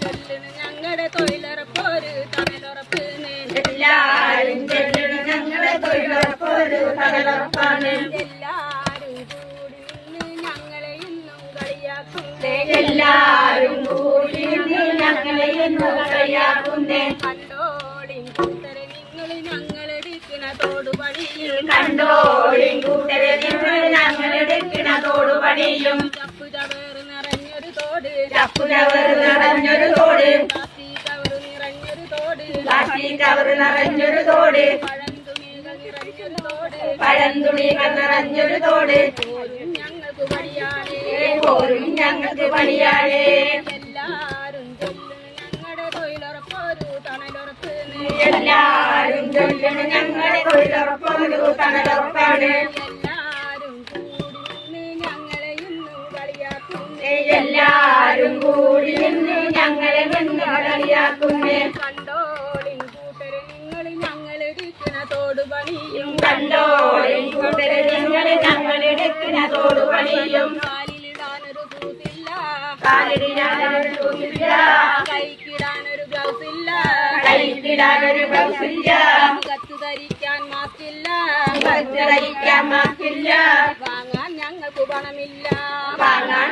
ചൊല്ലണ് ഞങ്ങളുടെ തൊഴിലുറപ്പൊരു തണലുറപ്പ് എല്ലാരും ചെല്ലണം ഞങ്ങളെ തൊഴിലുറപ്പൊരു തകലുറപ്പാണ് എല്ലാരും കൂടി നിന്ന് ഞങ്ങളെ ഇന്നും കളിയാക്കുന്നേ എല്ലാരും കൂടി നിന്ന് ഞങ്ങളെ ഇന്ന് കളിയാക്കുന്നേ. കണ്ടോടി കൂട്ടരെ നിങ്ങൾ ഞങ്ങളെടുക്കണ തോടുപണിയിൽ കണ്ടോളിൻ കൂട്ടരെ നിങ്ങൾ ഞങ്ങളെടുക്കണ നിറഞ്ഞൊരു ചപ്പുകവർ നിറഞ്ഞൊരു തോട്. പ്ലാസ്റ്റിക് കവർ നിറഞ്ഞൊരു തോട്. പഴന്തുണികൾ നിറഞ്ഞൊരു തോട്. പോരും ഞങ്ങൾക്ക് പണിയാളേ. എല്ലാരും ചൊല്ലണ് ഞങ്ങളെ തൊഴിലുറപ്പൊരു തണലുറപ്പാണ് എല്ലാരും കണ്ടോളിൻ കൂട്ടരെ നിങ്ങൾ ഞങ്ങളെടുക്കണ തോടുപണിയും കണ്ടോളിൻ കൂട്ടരെ നിങ്ങളെ ഞങ്ങളെടുക്കണ തോടുപണിയും കാലിലിടാനൊരു കൂത്തില്ല കാലിടാനൊരു ഷൂസില്ല കൈക്കിടാനൊരു ഗ്ലൗസ് ഇല്ല കൈക്കിടാനൊരു ബ്ലൗസില്ല. മുഖത്ത് ധരിക്കാൻ മാസ്കില്ല ധരിക്കാൻ മാക്കില്ല വാങ്ങാൻ ഞങ്ങൾക്ക് പണമില്ല. വാങ്ങാൻ